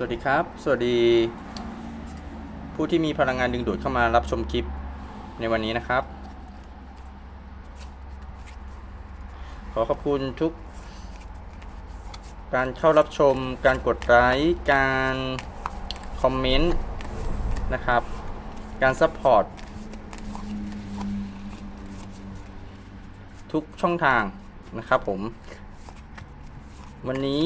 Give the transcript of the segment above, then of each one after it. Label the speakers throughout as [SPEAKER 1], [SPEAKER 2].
[SPEAKER 1] สวัสดีครับ สวัสดี ผู้ที่มีพลังงานดึงดูดเข้ามารับชมคลิปในวันนี้นะครับ ขอขอบคุณทุก การเข้ารับชม การกดไลค์การคอมเมนต์นะครับ การซัพพอร์ตทุกช่องทางนะครับผม วันนี้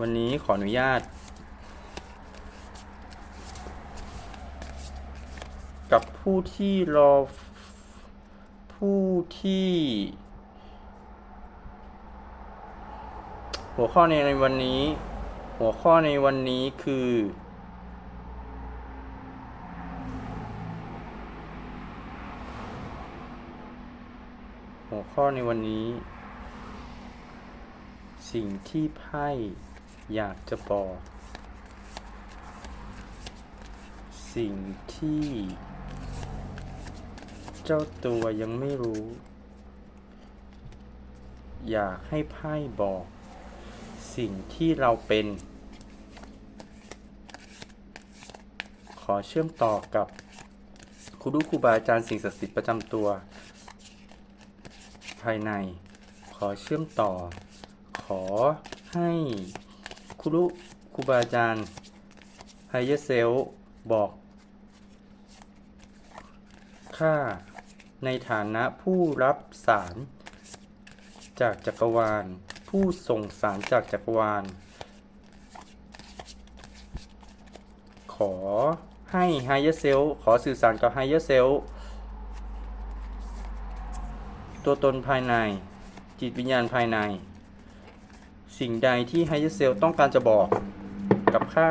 [SPEAKER 1] วันนี้ขออนุญาต กับผู้ที่รอผู้ที่หัวข้อในในวันนี้ หัวข้อในวันนี้คือ หัวข้อในวันนี้ สิ่งที่ไพ่ อยากจะบอก สิ่งที่ เจ้าตัวยังไม่รู้ อยากให้ไพ่บอก สิ่งที่เราเป็น ขอเชื่อมต่อกับครูดูครูบาอาจารย์สิ่งศักดิ์สิทธิ์ประจำตัว ภายใน ขอเชื่อมต่อ ขอให้ ครูครูบาอาจารย์ไฮเยเซลบอกข้าในฐานะผู้รับสารจากจักรวาล ผู้ส่งสารจากจักรวาล ขอให้ไฮเยเซลขอสื่อสารกับไฮเยเซลตัวตนภายใน จิตวิญญาณภายใน สิ่งใดที่ไฮเซลต้องการจะบอกกับข้า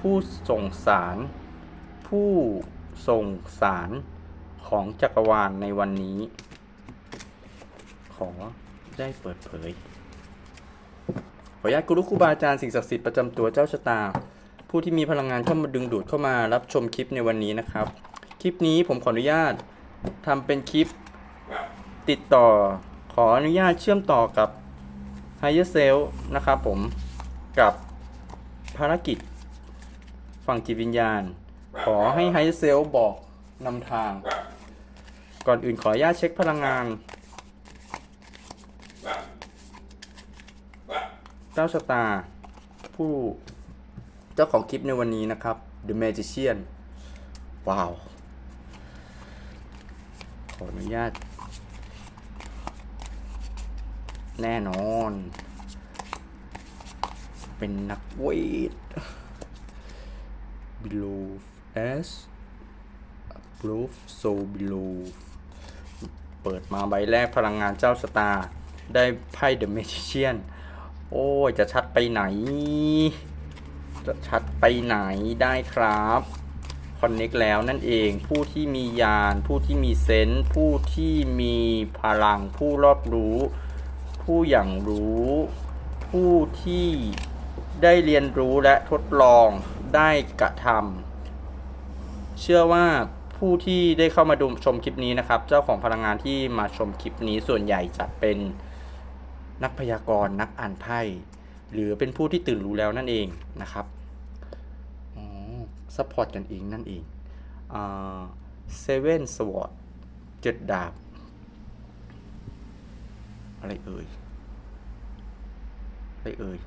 [SPEAKER 1] ผู้ส่งสาร ผู้ส่งสารของจักรวาลในวันนี้ ขอได้เปิดเผย ขออนุญาตกุรุครูบาอาจารย์สิ่งศักดิ์สิทธิ์ประจำตัวเจ้าชะตา ผู้ที่มีพลังงานเข้ามาดึงดูดเข้ามารับชมคลิปในวันนี้นะครับ คลิปนี้ผมขออนุญาตทำเป็นคลิปติดต่อขออนุญาตเชื่อมต่อกับ Higher Self นะครับผมกับภารกิจฝั่งจิตวิญญาณ ขอให้ Higher Self บอกนำทาง ก่อนอื่นขออนุญาตเช็คพลังงานเจ้าชะตา ผู้เจ้าของคลิปในวันนี้นะครับ The Magician ว้าว ขออนุญาต แน่นอน เป็นนักเวท below as above so below เปิดมาใบแรกพลังงานเจ้าสตาร์ได้ไพ่ The Magician โอ้ย จะชัดไปไหน จะชัดไปไหนได้ครับคอนเน็กแล้วนั่นเองผู้ที่มียาน ผู้ที่มีเซนส์ผู้ที่มีพลังผู้รอบรู้ ผู้อย่างรู้ ผู้ที่ได้เรียนรู้และทดลองได้กระทำเชื่อว่าผู้ที่ได้เข้ามาดูชมคลิปนี้นะครับ เจ้าของพลังงานที่มาชมคลิปนี้ส่วนใหญ่จะเป็นนักพยากรณ์นักอ่านไพ่หรือเป็นผู้ที่ตื่นรู้แล้วนั่นเองนะครับอ๋อซัพพอร์ตกันเองนั่นเองเซเว่นสวอตเจ็ดดาบ อะไรเอ่ย อะไรเอ่ย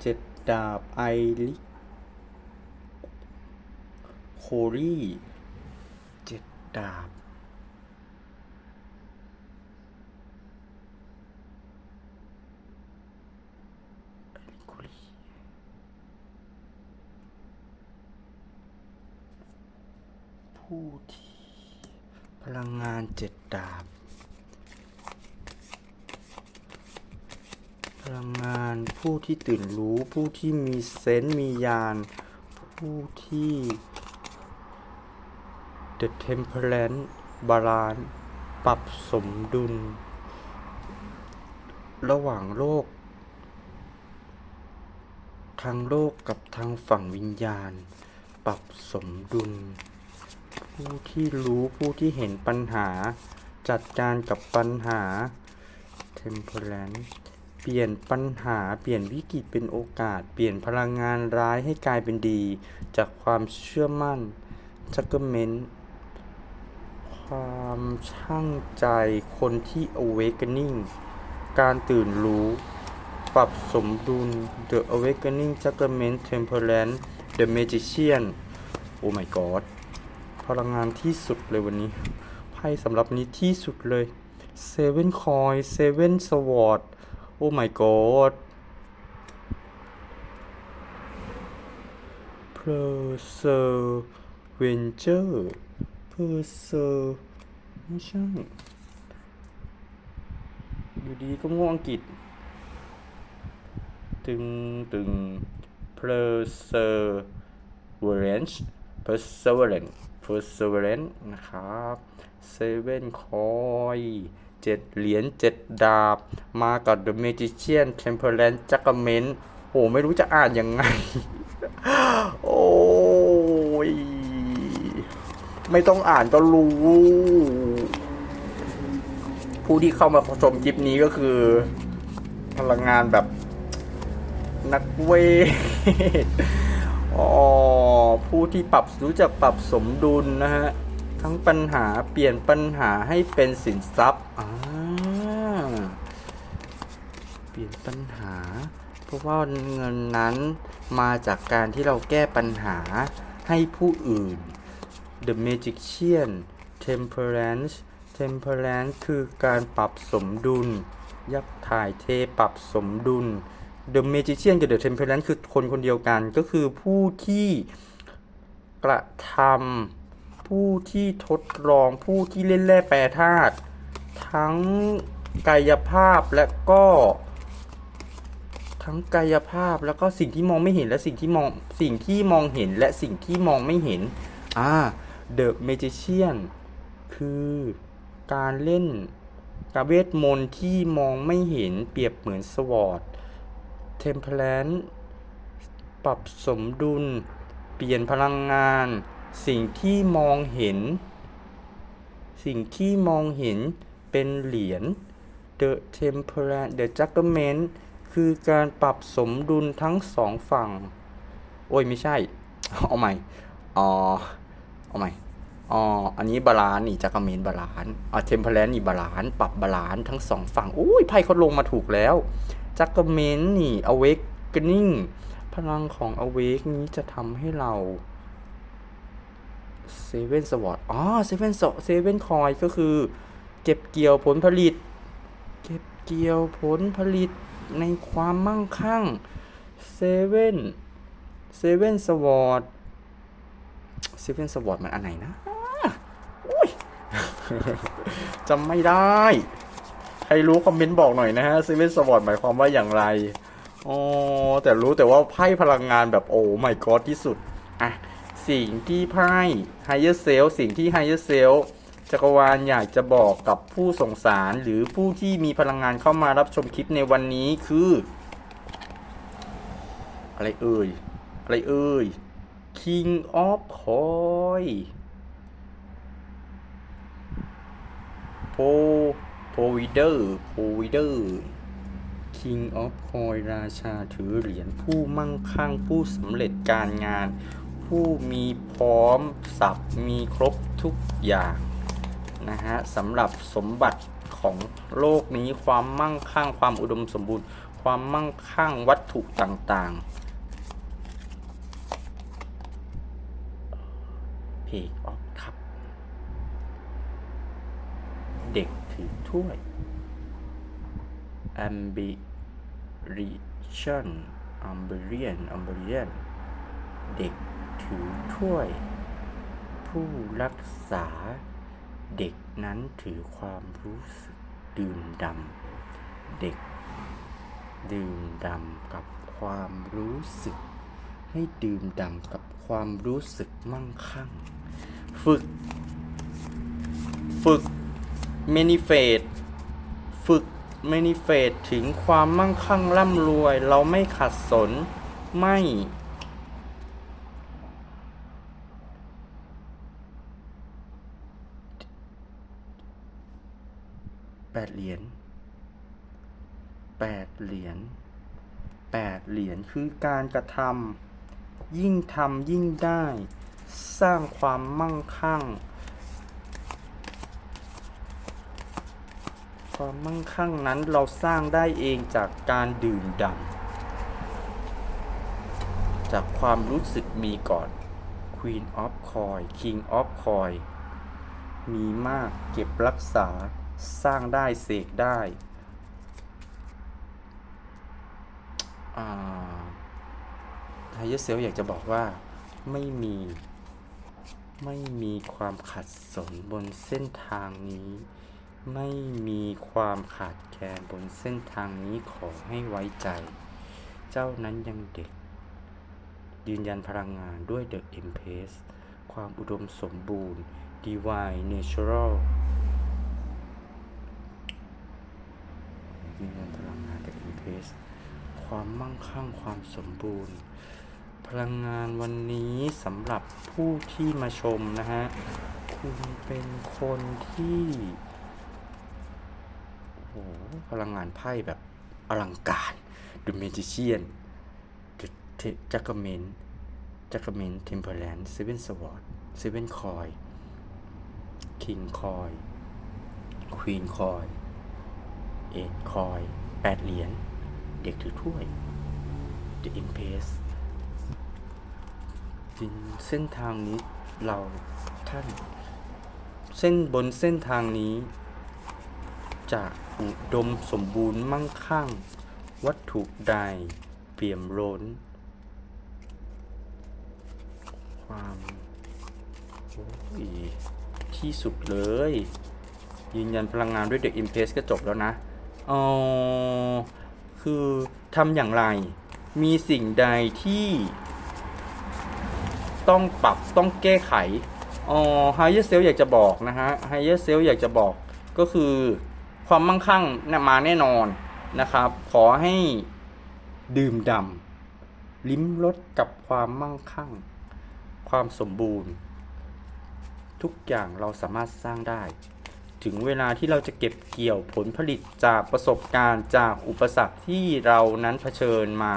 [SPEAKER 1] เจ็ดดาบไอริโคลี่ เจ็ดดาบ ผู้ที่พลังงานเจ็ดดาบ พลังงานผู้ที่ตื่นรู้ผู้ที่มีเซนส์มียาน ผู้ที่ The Temperance Balance ปรับสมดุล ระหว่างโลก ทางโลกกับทางฝั่งวิญญาณ ปรับสมดุล ผู้ที่รู้ผู้ที่เห็นปัญหา จัดการกับปัญหา temperance เปลี่ยนปัญหาเปลี่ยนวิกฤตเป็นโอกาส เปลี่ยนพลังงานร้ายให้กลายเป็นดี จากความเชื่อมั่น judgment ความช่างใจคนที่ awakening การตื่นรู้ ปรับสมดุล The Awakening Judgment Temperance The Magician โอ้ my god พลังงานที่สุดเลยวันนี้ ไพ่สำหรับนี้ที่สุดเลยเซเว่นคอยเซเว่นสวอตโอ้ my god เพอร์เซอร์เวนเจอร์เพอเซอร์ไม่ใช่ อยู่ดีก็ง่วงอังกฤษ ตึง ตึง perseverance perseverance perseverance นะครับ seven coin เจ็ดเหรียญเจ็ดดาบ มากับ the magician temperance judgment โอ้ไม่รู้จะอ่านยังไง โอ้ย ไม่ต้องอ่านก็รู้ ผู้ที่เข้ามาชมคลิปนี้ก็คือ พลังงานแบบนักเวทอ๋อ ผู้ที่ปรับรู้จักปรับสมดุลนะฮะ ทั้งปัญหาเปลี่ยนปัญหาให้เป็นสินทรัพย์อ่าเปลี่ยนปัญหา เพราะว่าเงินนั้นมาจากการที่เราแก้ปัญหาให้ผู้อื่น The Magician Temperance Temperance คือการปรับสมดุล ยักถ่ายเทปรับสมดุล The Magician กับ The Temperance คือคนคนเดียวกันก็คือผู้ที่ กระทำผู้ที่ทดลองผู้ที่เล่นแร่แปรธาตุทั้งกายภาพและก็ ทั้งกายภาพแล้วก็สิ่งที่มองไม่เห็นและสิ่งที่มองสิ่งที่มองเห็นและสิ่งที่มองไม่เห็นอ่า The Magician คือการเล่นกาเวทมนต์ที่มองไม่เห็นเปรียบเหมือนสวอต Temperance ปรับสมดุล เปลี่ยนพลังงาน สิ่งที่มองเห็น สิ่งที่มองเห็นเป็นเหรียญ The Temperance The Judgment คือการปรับสมดุลทั้งสองฝั่ง โอ้ยไม่ใช่ เอาใหม่อ๋อเอาใหม่อ๋ออันนี้บาลานนี่จักรเมนบาลานอ่าเทมเพลนนี่บาลาน ปรับบาลานทั้งสองฝั่งอุ้ยไพ่เขาลงมาถูกแล้วจักรเมนนี่ awakening พลังของ awake นี้จะทำให้เรา seven sword อ๋อ seven sword seven coin ก็คือ เก็บเกี่ยวผลผลิต เก็บเกี่ยวผลผลิตในความมั่งคั่ง seven seven sword seven sword มันอันไหนนะอุ้ยจำไม่ได้ ใครรู้คอมเมนต์บอกหน่อยนะฮะ seven sword หมายความว่าอย่างไร อ๋อแต่รู้แต่ว่าไพ่พลังงานแบบโอ้ my god ที่สุด อะ สิ่งที่ไพ่ higher self สิ่งที่ higher self จักรวาลอยากจะบอกกับผู้สงสารหรือผู้ที่มีพลังงานเข้ามารับชมคลิปในวันนี้คือ อะไรเอ่ย อะไรเอ่ย King of Coin โพโพวิเดอร์โพวิเดอร์ King of Coin ราชาถือเหรียญผู้มั่งคั่งผู้สำเร็จการงาน ผู้มีพร้อมสับมีครบทุกอย่างนะฮะสำหรับสมบัติของโลกนี้ความมั่งคั่งความอุดมสมบูรณ์ ความมั่งคั่งวัตถุต่างๆเพกออฟครับ เด็กถือถ้วย ambition ambition ambition เด็กถือถ้วย ผู้รักษา เด็กนั้นถือความรู้สึกดื่มดำ เด็ก ดื่มดำกับความรู้สึก ให้ดื่มดำกับความรู้สึกมั่งคั่ง ฝึก ฝึกเมนิเฟตฝึก เมนิเฟตถึงความมั่งคั่งร่ำรวย เราไม่ขัดสนไม่แปดเหรียญแปดเหรียญแปดเหรียญคือการกระทำยิ่งทำยิ่งได้ สร้างความมั่งคั่ง ความมั่งคั่งนั้นเราสร้างได้เองจากการดื่มด่ำจากความรู้สึกมีก่อน Queen of Coin King of Coin มีมากเก็บรักษาสร้างได้เสกได้ไฮเยอร์เซลอยากจะบอกว่าไม่มี ไม่มีความขัดสนบนเส้นทางนี้ ไม่มีความขาดแคลนบนเส้นทางนี้ขอให้ไว้ใจ เจ้านั้นยังเด็ก ยืนยันพลังงานด้วย The Empress ความอุดมสมบูรณ์ Divine Natural ยืนยันพลังงาน The Empress ความมั่งคั่งความสมบูรณ์ พลังงานวันนี้สำหรับผู้ที่มาชมนะฮะ คุณเป็นคนที่ โอ้พลังงานไพ่แบบอลังการดูเมจิเชียนจักรเมนจักรเมนเทมเพลแลนด์เซเว่นสวอตเซเว่นคอยคิงคอยควีนคอยเอ็ดคอยแปดเหรียญเด็กถือถ้วย The i m p a s สินเส้นทางนี้เราท่าน เส้นบนเส้นทางนี้ จะอุดมสมบูรณ์มั่งคั่ง วัตถุใดเปี่ยมล้น ความที่สุดเลย ยืนยันพลังงานด้วยเด็กอิมเพสก็จบแล้วนะอ๋อคือทำอย่างไร มีสิ่งใดที่ ต้องปรับต้องแก้ไขอ๋อไฮเ e อร์เซลอยากจะบอกนะฮะไฮเ e อร์เซลอยากจะบอกก็คือ ความมั่งคั่งนะมาแน่นอนนะครับ ขอให้ดื่มด่ำลิ้มรสกับความมั่งคั่ง ความสมบูรณ์ ทุกอย่างเราสามารถสร้างได้ ถึงเวลาที่เราจะเก็บเกี่ยวผลผลิตจากประสบการณ์จากอุปสรรคที่เรานั้นเผชิญมา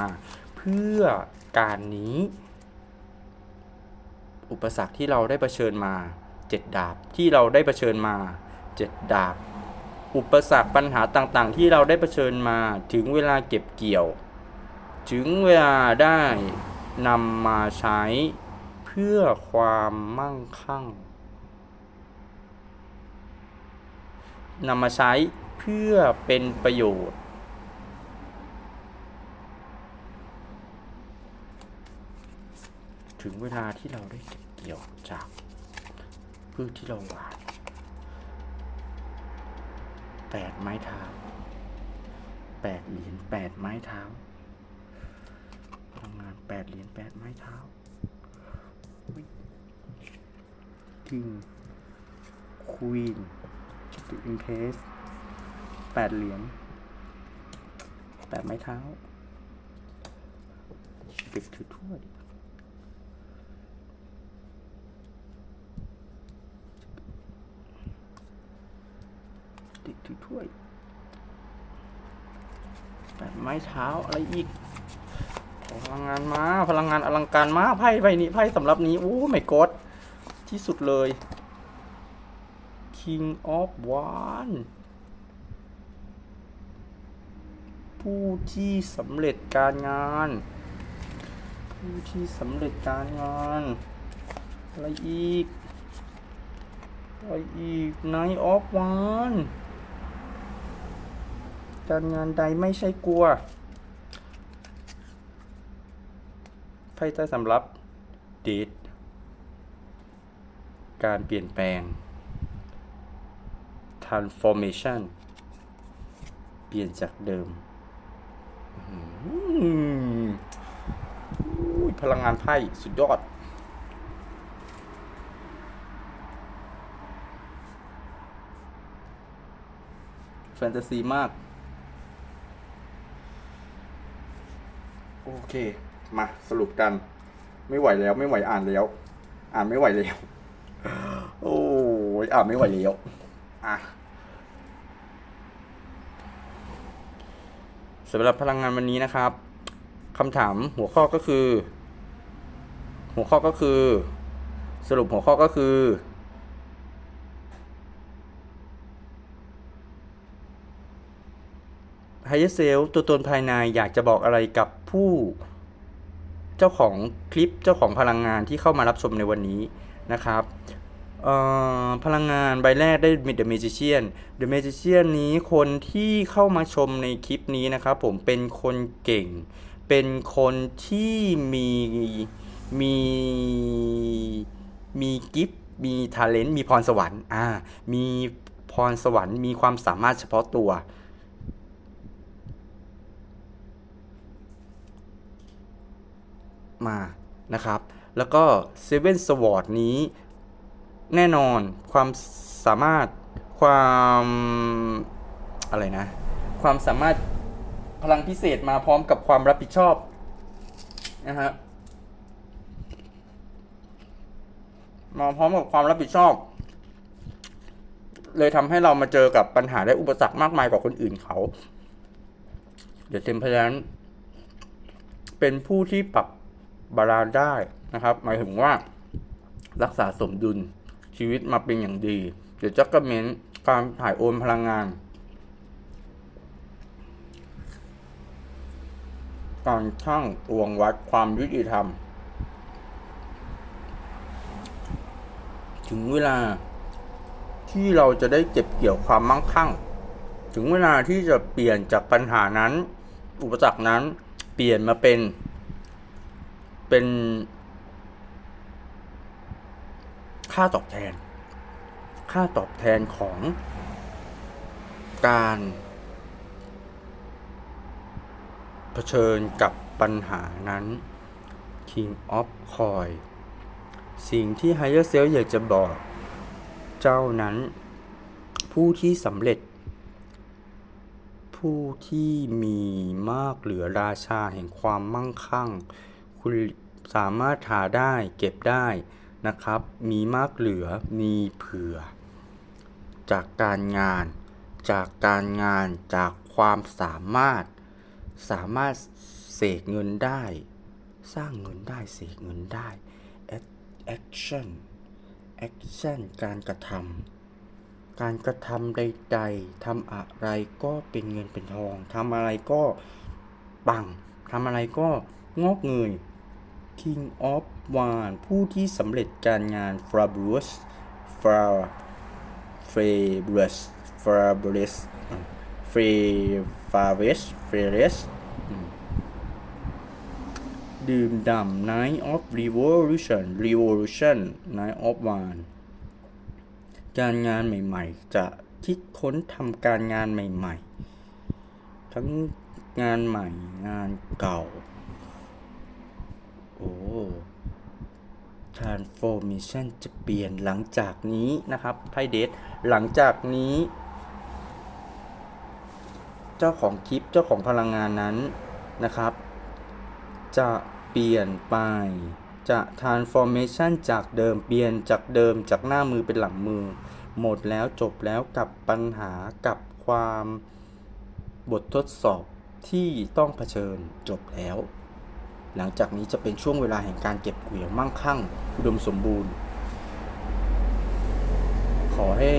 [SPEAKER 1] เพื่อการนี้ อุปสรรคที่เราได้เผชิญมาเจ็ดดาบที่เราได้เผชิญมาเจ็ดดาบ อุปสรรคปัญหาต่างๆ ที่เราได้เผชิญมาถึงเวลาเก็บเกี่ยว ถึงเวลาได้นำมาใช้เพื่อความมั่งคั่งนำมาใช้เพื่อเป็นประโยชน์ ถึงเวลาที่เราได้เก็บเกี่ยวจากพืชที่เราหวาน แปดไม้เท้าแปดเหรียญแปดไม้เท้าพลังานแปดเหรียญแปดไม้เท้าคิงควีนติอินเพสแปดเหรียญแปดไม้เท้าเด็กถือถ้วย เด็ก ถ้วยแปดไม้เท้าอะไรอีก พลังงานมาพลังงานอลังการมาไพ่ใบนี้ไพ่สำหรับนี้ โอ้ไม่กดที่สุดเลย King of One ผู้ที่สำเร็จการงาน ผู้ที่สำเร็จการงาน อะไรอีก อะไรอีก Night of One การงานใดไม่ใช่กลัวไพ่ใต้สำรับเดการเปลี่ยนแปลง transformation เปลี่ยนจากเดิม พลังงานไพ่สุดยอด แฟนตาซีมาก โอ เค มาสรุปกัน ไม่ไหวแล้ว ไม่ไหวอ่านแล้ว อ่านไม่ไหวแล้ว โอ้ยอ่านไม่ไหวแล้วอะสำหรับพลังงานวันนี้นะครับคำถามหัวข้อก็คือ หัวข้อก็คือ สรุปหัวข้อก็คือ ไฮเ e อร์เซลตัวตนภายในอยากจะบอกอะไรกับ ผู้เจ้าของคลิปเจ้าของพลังงานที่เข้ามารับชมในวันนี้นะครับพลังงานใบแรกได้ The Magician The Magician นี้คนที่เข้ามาชมในคลิปนี้นะครับผมเป็นคนเก่ง เป็นคนที่มีมีมีกิฟต์มีทาเลนต์มีพรสวรรค์อ่ามีพรสวรรค์มีความสามารถเฉพาะตัว มานะครับ แล้วก็เซเว่นสวอร์ดนี้แน่นอนความสามารถความอะไรนะ ความสามารถพลังพิเศษมาพร้อมกับความรับผิดชอบนะฮะมาพร้อมกับความรับผิดชอบ เลยทำให้เรามาเจอกับปัญหาและอุปสรรคมากมายกว่าคนอื่นเขา เดี๋ยวเต็มพลันเป็นผู้ที่ปรับ บาลานซ์ได้นะครับ หมายถึงว่ารักษาสมดุลชีวิตมาเป็นอย่างดี เดี๋ยวจะกระเมนการถ่ายโอนพลังงาน การช่างตวงวัดความยุติธรรม ถึงเวลาที่เราจะได้เก็บเกี่ยวความมั่งคั่ง ถึงเวลาที่จะเปลี่ยนจากปัญหานั้น อุปสรรคนั้นเปลี่ยนมาเป็น เป็น ค่าตอบแทน ค่าตอบแทนของการเผชิญกับปัญหานั้น King of Coin สิ่งที่ Higher Self อยากจะบอก เจ้านั้น ผู้ที่สำเร็จ ผู้ที่มีมากเหลือราชาแห่งความมั่งคั่ง คุณสามารถหาได้เก็บได้นะครับ มีมากเหลือมีเผื่อ จากการงาน จากการงานจากความสามารถ สามารถเสกเงินได้ สร้างเงินได้เสกเงินได้ action action การกระทำการกระทำใดๆทำอะไรก็เป็นเงินเป็นทองทำอะไรก็ปังทำอะไรก็งอกเงย King of w a n ผู้ที่สำเร็จการงาน f a b u l o u s f a f a b u l o u s f a b u l o u s f a f a v e s f a r e s ดื่มด่ำ Night of Revolution Revolution Night of One การงานใหม่ๆ จะคิดค้นทำการงานใหม่ๆ ทั้งงานใหม่งานเก่า โอ้ transformation จะเปลี่ยนหลังจากนี้นะครับไพ่เดทหลังจากนี้ เจ้าของคลิปเจ้าของพลังงานนั้นนะครับ จะเปลี่ยนไปจะ transformation จากเดิมเปลี่ยนจากเดิมจากหน้ามือเป็นหลังมือ หมดแล้วจบแล้วกับปัญหากับความบททดสอบที่ต้องเผชิญจบแล้ว หลังจากนี้จะเป็นช่วงเวลาแห่งการเก็บเกี่ยวมั่งคั่ง อุดมสมบูรณ์ ขอให้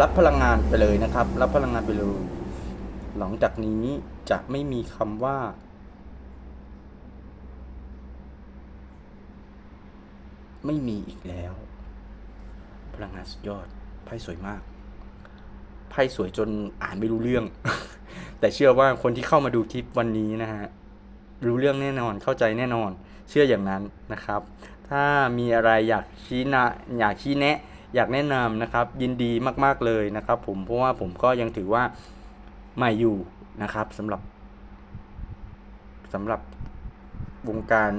[SPEAKER 1] รับพลังงานไปเลยนะครับ รับพลังงานไปเลย หลังจากนี้จะไม่มีคำว่า ไม่มีอีกแล้ว พลังงานสุดยอดไพ่สวยมากไพ่สวยจนอ่านไม่รู้เรื่อง แต่เชื่อว่าคนที่เข้ามาดูคลิปวันนี้นะฮะ รู้เรื่องแน่นอนเข้าใจแน่นอน เชื่ออย่างนั้นนะครับ ถ้ามีอะไรอยากชี้นะอยากชี้แนะอยากแนะนำนะครับ ยินดีมาก ๆเลยนะครับ ผมเพราะว่าผมก็ยังถือว่าใหม่อยู่นะครับสำหรับสำหรับวงการ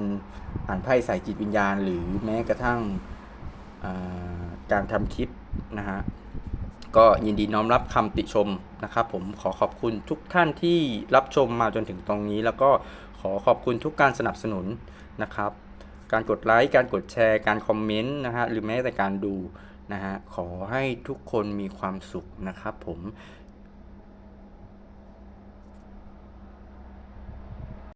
[SPEAKER 1] อ่านไพ่สายจิตวิญญาณ หรือแม้กระทั่งาการทำคลิปนะฮะก็ยินดีน้อมรับคำติชมนะครับ ผมขอขอบคุณทุกท่านที่รับชมมาจนถึงตรงนี้ แล้วก็ ขอขอบคุณทุกการสนับสนุนนะครับ การกดไลค์การกดแชร์ การคอมเมนต์นะฮะหรือแม้แต่การดูนะฮะขอให้ทุกคนมีความสุขนะครับผม